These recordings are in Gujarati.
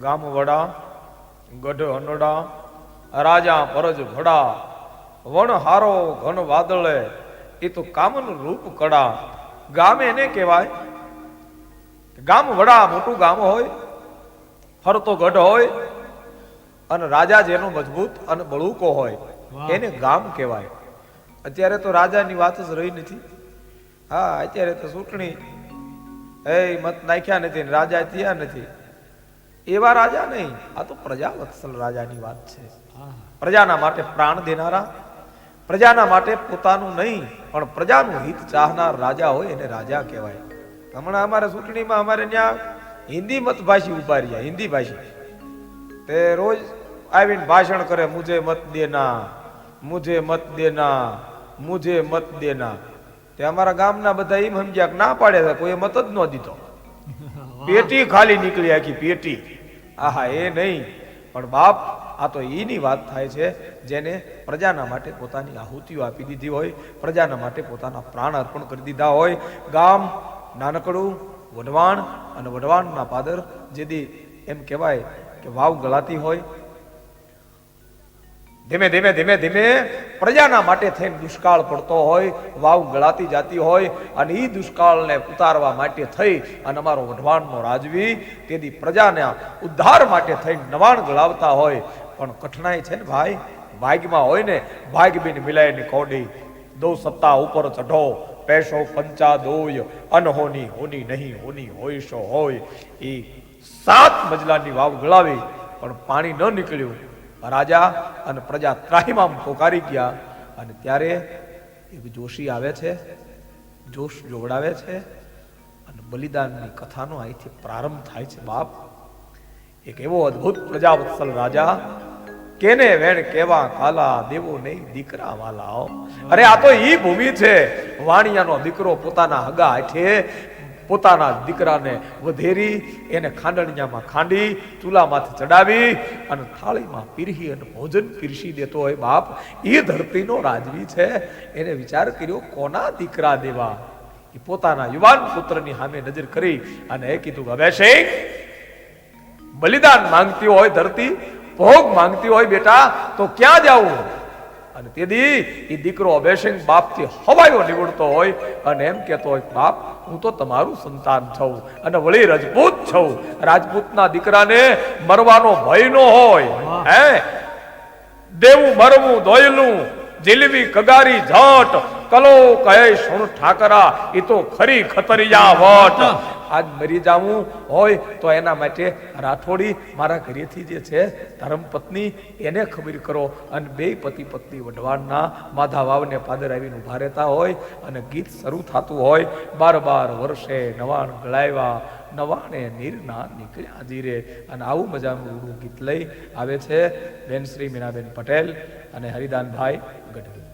ગામ વડા ગઢ અનોડા રાજા પરજ ભડા વણ હારો ઘન વાદળે એ તો કામનું રૂપ કડા ગામ એને કહેવાય? ગામ વડા મોટું ગામ હોય ફરતો ગઢ હોય અને રાજા જેનો મજબૂત અને બળુકો હોય. એને ગામ કહેવાય. અત્યારે તો રાજાની વાત જ રહી નથી. હા અત્યારે તો ચૂંટણી એ મત નાખ્યા નથી રાજા થયા નથી. એવા રાજા નહીં. આ તો પ્રજા વત્સલ રાજાની વાત છે. પ્રજાના માટે પ્રાણ દેનારા પ્રજાના માટે પોતાનું નહીં પણ પ્રજાનું હિત ચાહનાર રાજા હોય એને રાજા કહેવાય. હમણાં અમારે ચૂંટણીમાં અમારે ત્યાં હિન્દી મત ભાષી ઊભા રહ્યા હિન્દી ભાષી. તે રોજ આવીને ભાષણ કરે મુજે મત દેના મુજે મત દેના મુજે મત દેના. તે અમારા ગામના બધા એમ સમજ્યા કે ના પાડે કોઈ મત જ ન દીધો. પેટી ખાલી નીકળી આખી પેટી. આહા, એ નહીં. પણ બાપ, આ તો એની વાત થાય છે, જેને પ્રજાના માટે પોતાની આહુતિઓ આપી દીધી હોય, પ્રજાના માટે પોતાના પ્રાણ અર્પણ કરી દીધા હોય. ગામ, નાનકડું, વઢવાણ અને વઢવાણના પાદર જેથી એમ કહેવાય કે વાવ ગળાતી હોય ધીમે ધીમે ધીમે ધીમે પ્રજાના માટે થઈને દુષ્કાળ પડતો હોય, વાવ ગળાતી જાતી હોય અને એ દુષ્કાળને ઉતારવા માટે થઈ અને અમારો વઢવાણનો રાજવી તેથી પ્રજાના ઉદ્ધાર માટે થઈને નવાણ ગળાવતા હોય. પણ કઠણાઈ છે ને ભાઈ? ભાગમાં હોય ને ભાગ બિન મિલાયની કોડી. દો સત્તા ઉપર ચઢો પૈસો પંચા દોય, અનહોની હોની નહીં, હોની હોય શો હોય. એ સાત મજલાની વાવ ગળાવી, પણ પાણી ન નીકળ્યું. રાજા અને પ્રજા ત્રાહિમામ પોકારી ગયા અને ત્યારે એક જોશી આવે છે, જોશ જોવડાવે છે અને બલિદાનની કથાનો અહીંથી પ્રારંભ થાય છે. બાપ, એક એવો અદ્ભુત પ્રજાવત્સલ રાજા, કેને વેણ કેવા કાલા દેવો નહીં દીકરા વાલા અરે આ તો ઈ ભૂમિ છે. વાણિયાનો દીકરો પોતાના હગા હેઠે પોતાના દીકરાને વધેરી, એને ખાંડણિયામાં ખાંડી, ચૂલામાંથી ચડાવી અને થાળીમાં પીરહી અને ભોજન પીરસી દેતો હોય બાપ. એ ધરતીનો રાજવી છે. એને વિચાર કર્યો, કોના દીકરા દેવા? એ પોતાના યુવાન પુત્રની સામે નજર કરી અને એ કીધું કે અભિષેક બલિદાન માંગતી હોય ધરતી, ભોગ માંગતી હોય બેટા, તો ક્યાં જાવું અને તેથી એ દીકરો અભયસિંહ બાપથી હવાયો નીવડતો હોય અને એમ કહેતો હોય, બાપ હું તો તમારું સંતાન છું અને વળી રજપૂત છું. રાજપૂતના દીકરાને મરવાનો ભય નો હોય. હે? દેવું મરવું દોયલું જીલવી કગારી જટ કલો કહે સુણ ઠાકરા એ તો ખરી ખતરિયા વટ. આજ મરી જાવું હોય તો એના માટે રાઠોડી મારા ઘરેથી જે છે, ધર્મ પત્ની, એને ખબર કરો. અને બે પતિ પત્ની વઢવાણના માધા વાવને પાદર આવીને ઊભા રહેતા હોય અને ગીત શરૂ થતું હોય. બાર બાર વર્ષે નવાણ ગળાવ્યા, નવાણે નીરના નીકળ્યા જીરે. અને આવું મજાનું ગીત લઈ આવે છે બેન શ્રી મીનાબેન પટેલ અને હરિદાનભાઈ ગઢવી.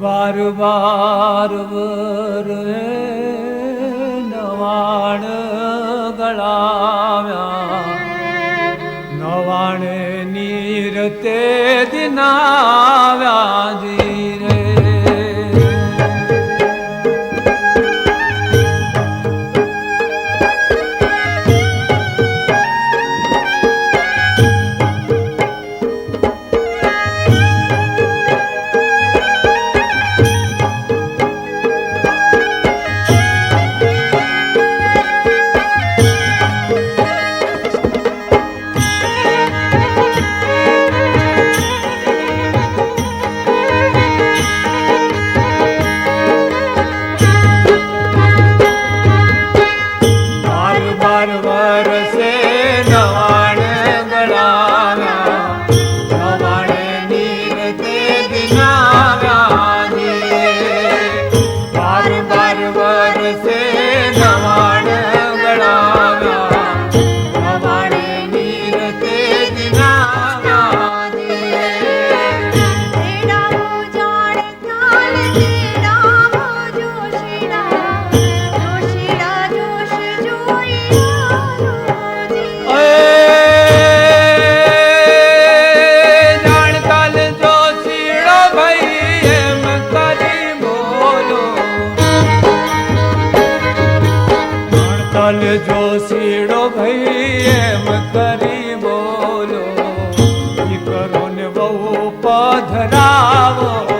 બાર બાર વર નવાણ ગળાવ્યા નવાણ નીર તે દિનાવ્યા Oh.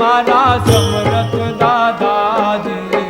મારા સમરથ દાદાજી